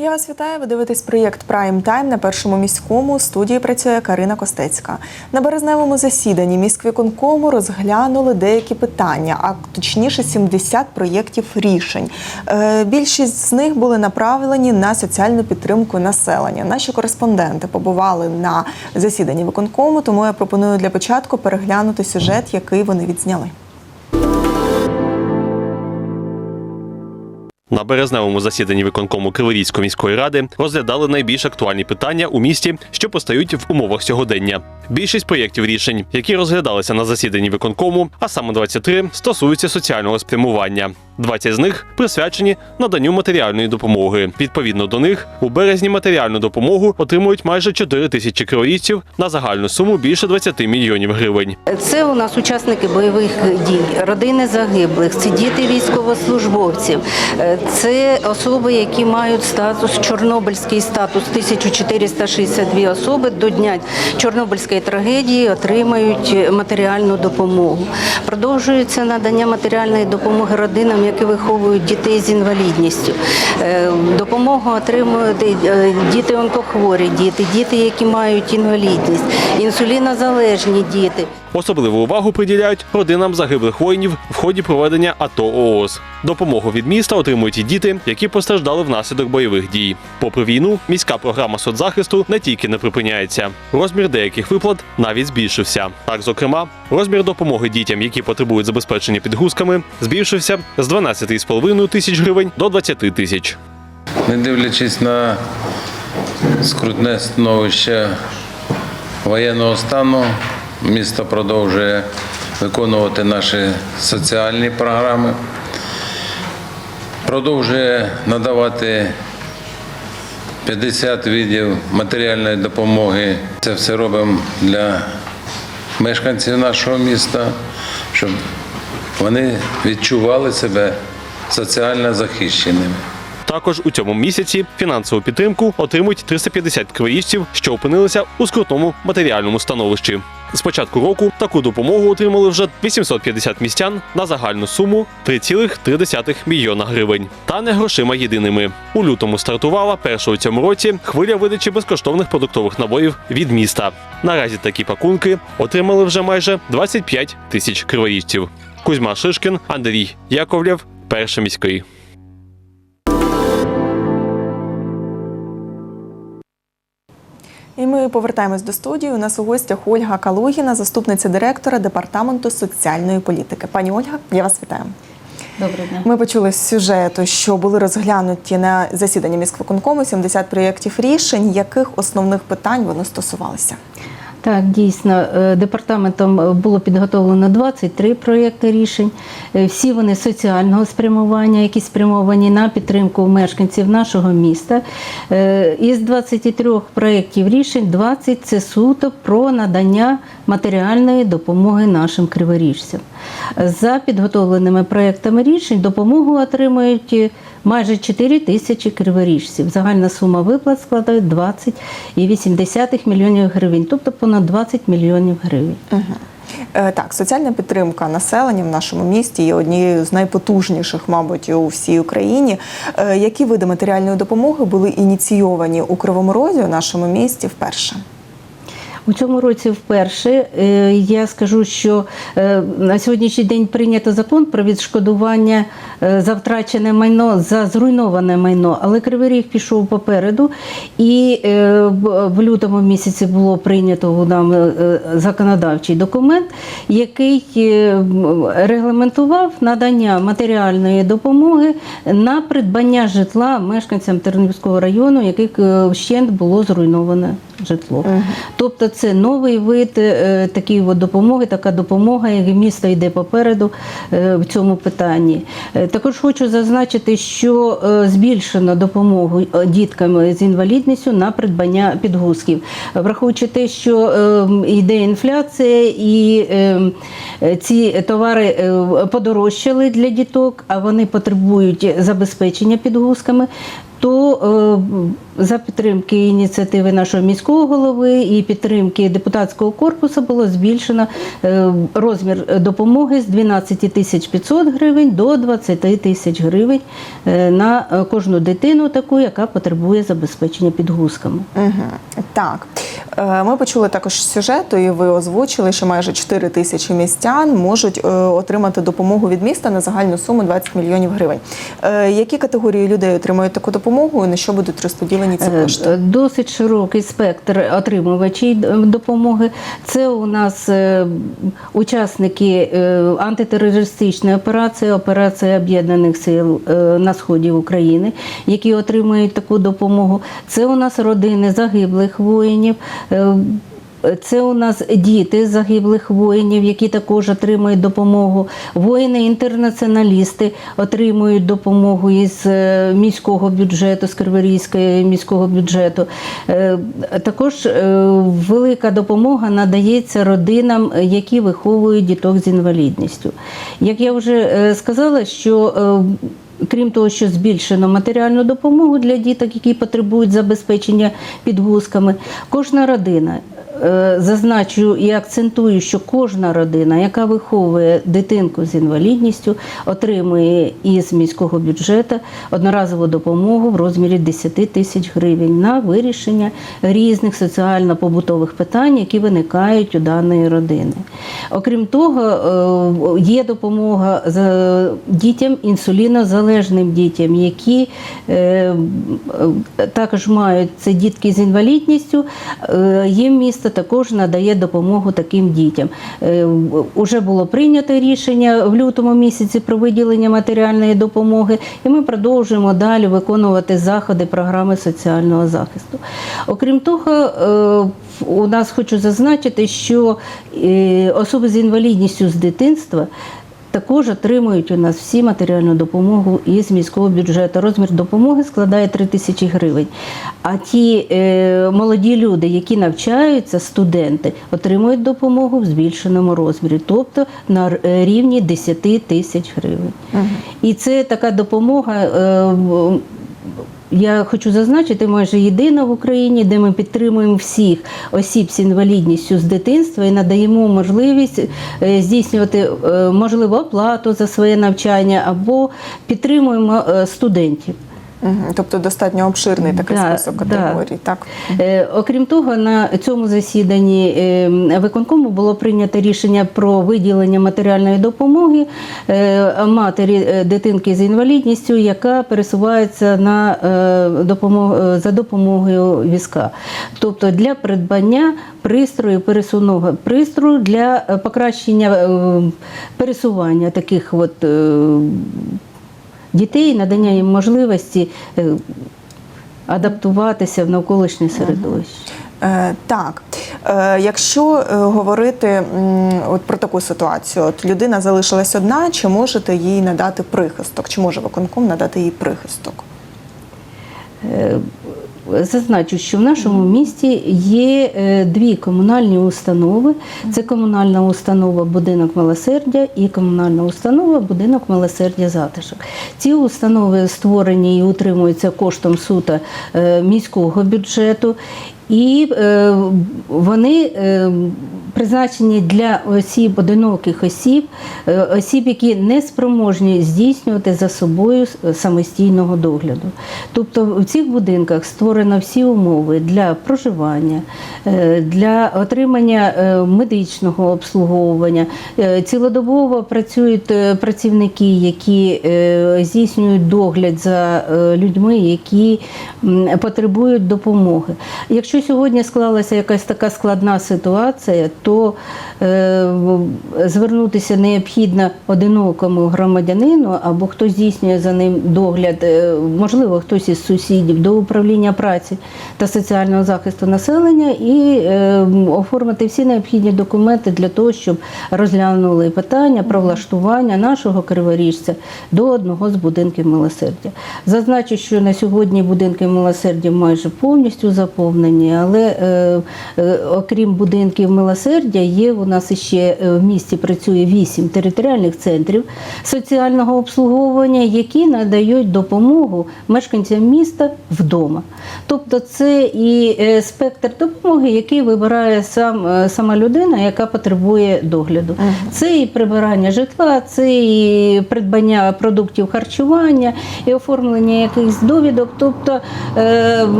Я вас вітаю. Ви дивитесь проєкт Прайм Тайм на першому міському. Студії працює Карина Костецька. На березневому засіданні міськвиконкому розглянули деякі питання, а точніше 70 проєктів рішень. Е, Більшість з них були направлені на соціальну підтримку населення. Наші кореспонденти побували на засіданні виконкому, тому я пропоную для початку переглянути сюжет, який вони відзняли. На березневому засіданні виконкому Криворізької міської ради розглядали найбільш актуальні питання у місті, що постають в умовах сьогодення. Більшість проєктів рішень, які розглядалися на засіданні виконкому, а саме 23, стосуються соціального спрямування. 20 з них присвячені наданню матеріальної допомоги. Відповідно до них, у березні матеріальну допомогу отримують майже 4 тисячі криворізців на загальну суму більше 20 мільйонів гривень. Це у нас учасники бойових дій, родини загиблих, це діти військовослужбовців, е, це особи, які мають статус Чорнобильський статус 1462 особи до дня Чорнобильської трагедії отримають матеріальну допомогу. Продовжується надання матеріальної допомоги родинам, які виховують дітей з інвалідністю. Допомогу отримують е, діти онкохворі, діти, діти, які мають інвалідність, інсулінозалежні діти. Особливу увагу приділяють родинам загиблих воїнів в ході проведення АТО ООС. Допомогу від міста отримують і діти, які постраждали внаслідок бойових дій. Попри війну, міська програма соцзахисту не тільки не припиняється. Розмір деяких виплат навіть збільшився. Так, зокрема, розмір допомоги дітям, які потребують забезпечення підгузками, збільшився з 12,5 тисяч гривень до 20 тисяч. Не дивлячись на скрутне становище воєнного стану, місто продовжує виконувати наші соціальні програми, продовжує надавати 50 видів матеріальної допомоги. Це все робимо для мешканців нашого міста, щоб вони відчували себе соціально захищеними. Також у цьому місяці фінансову підтримку отримують 350 криворіжців, що опинилися у скрутному матеріальному становищі. З початку року таку допомогу отримали вже 850 містян на загальну суму 3,3 мільйона гривень. Та не грошима єдиними. У лютому стартувала перша у цьому році хвиля видачі безкоштовних продуктових набоїв від міста. Наразі такі пакунки отримали вже майже 25 тисяч криворіжців. Кузьма Шишкін, Андрій Яковлєв, перший міський. Ми повертаємось до студії. У нас у гостях Ольга Калугіна, заступниця директора департаменту соціальної політики. Пані Ольга, я вас вітаю. Доброго дня. Ми почули з сюжету, що були розглянуті на засіданні міськвиконкому 70 проєктів рішень. Яких основних питань вони стосувалися? Так, дійсно, е, департаментом було підготовлено 23 проєкти рішень. Е, Всі вони соціального спрямування, які спрямовані на підтримку мешканців нашого міста. Е, Із 23 проєктів рішень 20 – це суто про надання матеріальної допомоги нашим криворіжцям. За підготовленими проєктами рішень допомогу отримують майже 4 тисячі криворіжців. Загальна сума виплат складає 20,8 мільйонів гривень, тобто понад 20 мільйонів гривень. Е, Так, соціальна підтримка населення в нашому місті є однією з найпотужніших, мабуть, у всій Україні. Е, Які види матеріальної допомоги були ініційовані у Кривому Розі у нашому місті вперше? У цьому році вперше е, я скажу, що е, на сьогоднішній день прийнято закон про відшкодування е, за втрачене майно, за зруйноване майно, але Кривий Ріг пішов попереду, і в- лютому місяці було прийнято нам законодавчий документ, який регламентував надання матеріальної допомоги на придбання житла мешканцям Тернівського району, яких вщент було зруйноване житло. Тобто це новий вид е, такої от допомоги, така допомога, як місто йде попереду е, в цьому питанні. Е, Також хочу зазначити, що збільшено допомогу діткам з інвалідністю на придбання підгузків, враховуючи те, що йде інфляція і ці товари подорожчали для діток, а вони потребують забезпечення підгузками. То е, за підтримки ініціативи нашого міського голови і підтримки депутатського корпусу було збільшено е, розмір допомоги з 12 тисяч 500 гривень до 20 тисяч гривень е, на кожну дитину, таку, яка потребує забезпечення підгузками. Угу. Так. Ми почули також сюжету, і ви озвучили, що майже 4 тисячі містян можуть отримати допомогу від міста на загальну суму 20 мільйонів гривень. Які категорії людей отримують таку допомогу і на що будуть розподілені ці Е, кошти? Досить широкий спектр отримувачів допомоги. Це у нас е, учасники е, антитерористичної операції, операції Об'єднаних сил на сході України, які отримують таку допомогу. Це у нас родини загиблих воїнів. Це у нас діти загиблих воїнів, які також отримують допомогу. Воїни-інтернаціоналісти отримують допомогу із е, міського бюджету, з Криворізького міського бюджету. Е, Також е, велика допомога надається родинам, які виховують діток з інвалідністю. Як я вже сказала, що Крім того, що збільшено матеріальну допомогу для діток, які потребують забезпечення підгузками, кожна родина. Е, Зазначу і акцентую, що кожна родина, яка виховує дитинку з інвалідністю, отримує із міського бюджету одноразову допомогу в розмірі 10 тисяч гривень на вирішення різних соціально-побутових питань, які виникають у даної родини. Окрім того, е, є допомога дітям інсулінозалежним дітям, які е, також мають це дітки з інвалідністю. Є місто також надає допомогу таким дітям. Е, Уже було прийнято рішення в лютому місяці про виділення матеріальної допомоги, і ми продовжуємо далі виконувати заходи програми соціального захисту. Окрім того, е, у нас хочу зазначити, що е, особи з інвалідністю з дитинства. Також отримують у нас всі матеріальну допомогу із міського бюджету. Розмір допомоги складає 3 тисячі гривень. А ті е, молоді люди, які навчаються, студенти, отримують допомогу в збільшеному розмірі, тобто на е, рівні 10 тисяч гривень. І це така допомога. Е, я хочу зазначити, майже єдина в Україні, де ми підтримуємо всіх осіб з інвалідністю з дитинства і надаємо можливість е, здійснювати е, можливо оплату за своє навчання або підтримуємо е, студентів. Тобто достатньо обширний такий Да, список да. категорій. Так. Е, Окрім того, на цьому засіданні е, виконкому було прийнято рішення про виділення матеріальної допомоги е, матері е, дитинки з інвалідністю, яка пересувається на е, допомогу за допомогою візка, тобто для придбання пристрою пересувного пристрою для покращення е, пересування таких от. е, Дітей надання їм можливості е, адаптуватися в навколишнє середовище. Е, так, е, якщо говорити от про таку ситуацію, от людина залишилась одна, чи можете їй надати прихисток? Чи може виконком надати їй прихисток? Зазначу, що в нашому місті є е, дві комунальні установи: це комунальна установа Будинок милосердя і комунальна установа Будинок милосердя затишок. Ці установи створені і утримуються коштом сута е, міського бюджету. І е, вони е, призначені для осіб, одиноких осіб, е, осіб, які не спроможні здійснювати за собою самостійного догляду. Тобто в цих будинках створено всі умови для проживання, е, для отримання е, медичного обслуговування. Е, Цілодобово працюють е, працівники, які е, здійснюють догляд за е, людьми, які м, потребують допомоги. Якщо сьогодні склалася якась така складна ситуація, то е, звернутися необхідно одинокому громадянину або хто здійснює за ним догляд, е, можливо, хтось із сусідів до управління праці та соціального захисту населення і е, оформити всі необхідні документи для того, щоб розглянули питання про влаштування нашого криворіжця до одного з будинків милосердя. Зазначу, що на сьогодні будинки милосердя майже повністю заповнені. Розуміє, але е, е, окрім будинків милосердя, є у нас ще е, в місті працює вісім територіальних центрів соціального обслуговування, які надають допомогу мешканцям міста вдома. Тобто це і спектр допомоги, який вибирає сам, сама людина, яка потребує догляду. Це і прибирання житла, це і придбання продуктів харчування, і оформлення якихось довідок. Тобто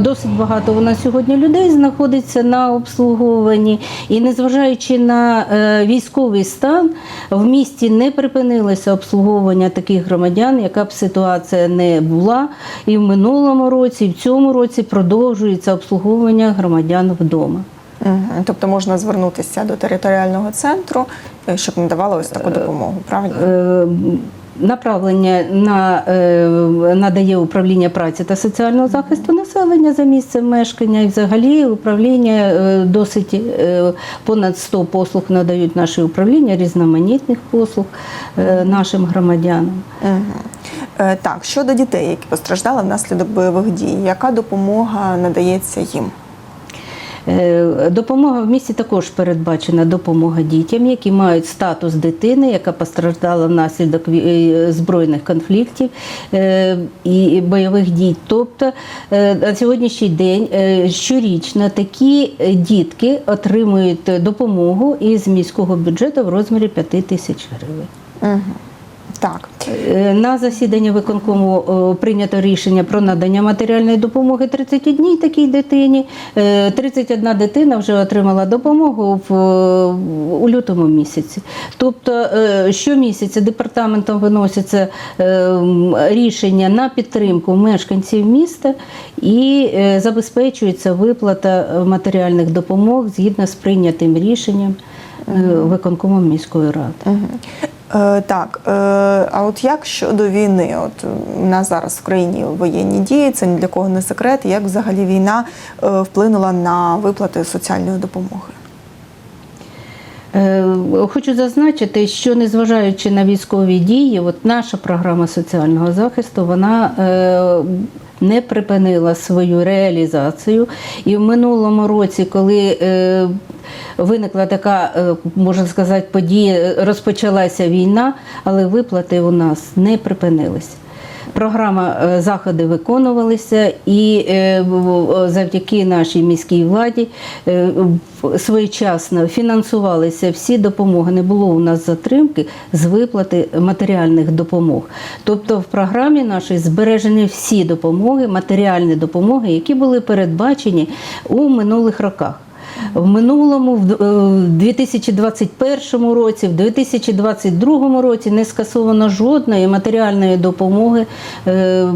досить багато у нас сьогодні людей знаходиться на обслуговуванні. І незважаючи на е, військовий стан, в місті не припинилося обслуговування таких громадян, яка б ситуація не була. І в минулому році, і в цьому році продовжується обслуговування громадян вдома. Тобто можна звернутися до територіального центру, е, щоб надавали ось таку допомогу, правильно? Направлення на е, надає управління праці та соціального захисту населення за місцем мешкання, і взагалі управління е, досить е, понад 100 послуг надають наші управління різноманітних послуг нашим громадянам. Так, щодо дітей, які постраждали внаслідок бойових дій, яка допомога надається їм? Е, Допомога в місті також передбачена допомога дітям, які мають статус дитини, яка постраждала внаслідок е, збройних конфліктів е, і бойових дій. Тобто на сьогоднішній день щорічно такі дітки отримують допомогу із міського бюджету в розмірі 5 тисяч гривень. Так. Е, На засіданні виконкому прийнято рішення про надання матеріальної допомоги 31 такій дитині. Е, 31 дитина вже отримала допомогу в, у лютому місяці. Тобто е, щомісяця департаментом виносяться е, рішення на підтримку мешканців міста і е, забезпечується виплата е, матеріальних допомог згідно з прийнятим рішенням е, виконкомом міської ради. Е, Так, е, а от як щодо війни? От у нас зараз в країні воєнні дії, це ні для кого не секрет. Як взагалі війна е, вплинула на виплати соціальної допомоги? Е, Хочу зазначити, що незважаючи на військові дії, от наша програма соціального захисту вона е, не припинила свою реалізацію. І в минулому році, коли е, виникла така, е, можна сказати, подія, розпочалася війна, але виплати у нас не припинилися. Програма е, заходи виконувалися, і е, завдяки нашій міській владі е, своєчасно фінансувалися всі допомоги. Не було у нас затримки з виплати матеріальних допомог. Тобто в програмі нашій збережені всі допомоги, матеріальні допомоги, які були передбачені у минулих роках. В минулому, в д- е, в 2021 році, в 2022 році не скасовано жодної матеріальної допомоги е,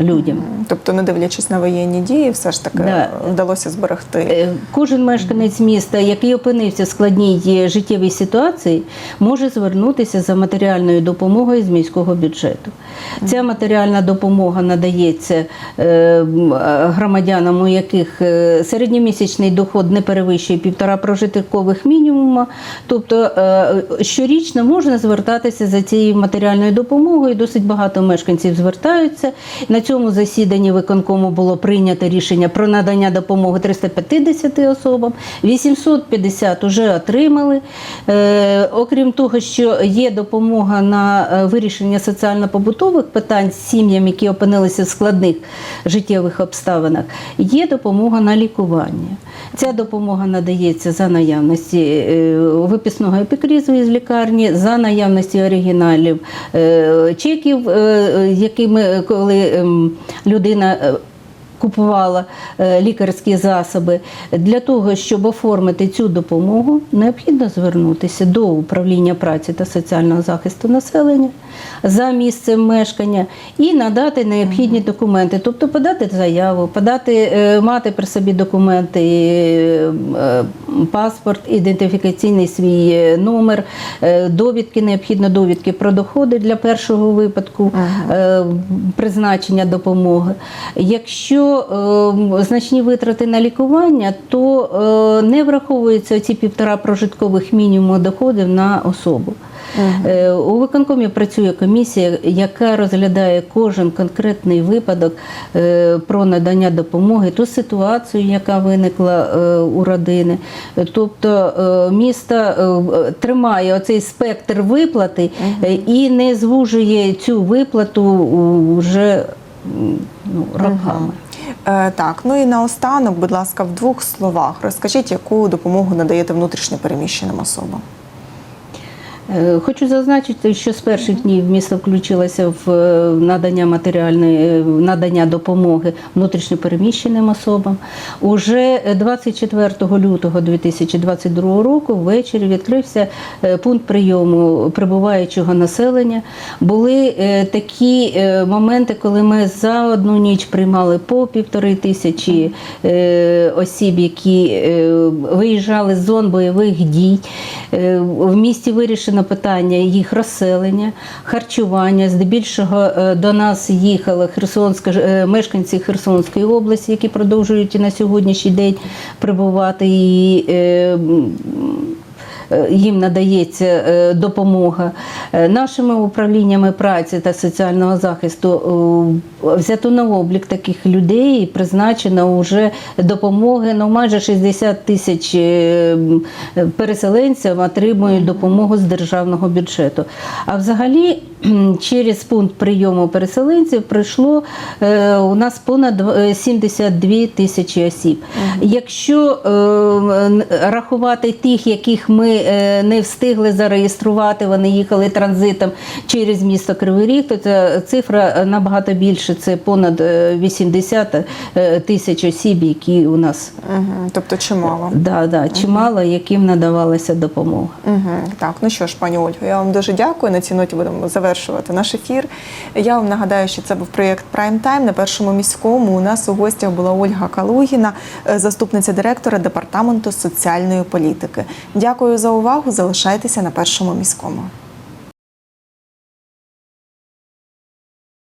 людям. Тобто, не дивлячись на воєнні дії, все ж таки Да. вдалося зберегти. Е, Кожен мешканець міста, який опинився в складній е, життєвій ситуації, може звернутися за матеріальною допомогою з міського бюджету. Ця матеріальна допомога надається е, громадянам, у яких середньомісячний доход не перевищує півтора прожиткових мінімума. Тобто щорічно можна звертатися за цією матеріальною допомогою. Досить багато мешканців звертаються. На цьому засіданні виконкому було прийнято рішення про надання допомоги 350 особам, 850 вже отримали. Е, окрім того, що є допомога на е, вирішення соціально-побутових питань сім'ям, які опинилися в складних життєвих обставинах, є допомога на лікування. Ця допомога надається за наявності е, виписного епікрізу із лікарні, за наявності оригіналів чеків, якими коли ем, людина. Купувала е, лікарські засоби. Для того, щоб оформити цю допомогу, необхідно звернутися до управління праці та соціального захисту населення за місцем мешкання і надати необхідні документи, тобто подати заяву, подати, е, мати при собі документи, е, паспорт, ідентифікаційний свій номер, довідки, необхідно довідки про доходи для першого випадку е, призначення допомоги. Якщо Якщо е, значні витрати на лікування, то е, не враховуються ці півтора прожиткових мінімуму доходів на особу. Е, У виконкомі працює комісія, яка розглядає кожен конкретний випадок е, про надання допомоги, ту ситуацію, яка виникла у родини. Тобто місто тримає оцей спектр виплати е, і не звужує цю виплату вже ну, роками. Е, так, ну і наостанок, будь ласка, в двох словах розкажіть, яку допомогу надаєте внутрішньо переміщеним особам. Е, Хочу зазначити, що з перших днів місто включилося в е, надання матеріальної е, надання допомоги внутрішньопереміщеним особам. Уже 24 лютого 2022 року ввечері відкрився пункт прийому прибуваючого населення. Були такі моменти, коли ми за одну ніч приймали по півтори тисячі осіб, які виїжджали з зон бойових дій. В місті вирішено питання їх розселення, харчування. Здебільшого е, до нас їхали херсонська е, мешканці Херсонської області, які продовжують на сьогоднішній день прибувати і е, їм надається е, допомога. Е, Нашими управліннями праці та соціального захисту е, взято на облік таких людей і призначено вже допомоги. Ну, майже 60 тисяч е, переселенців отримують допомогу з державного бюджету. А взагалі через пункт прийому переселенців прийшло е, у нас понад е, 72 тисячі осіб. Якщо е, рахувати тих, яких ми е, не встигли зареєструвати, вони їхали транзитом через місто Кривий Ріг, то ця цифра набагато більше. Це понад е, 80 е, тисяч осіб, які у нас Угу, тобто чимало. да, да, чимало, яким надавалася допомога. Угу. Так, ну що ж, пані Ольго, я вам дуже дякую. На цій ноті будемо завершувати наш ефір. Я вам нагадаю, що це був проєкт Прайм Тайм на першому міському. У нас у гостях була Ольга Калугіна, е, заступниця директора департаменту соціальної політики. Дякую за увагу. Залишайтеся на першому міському.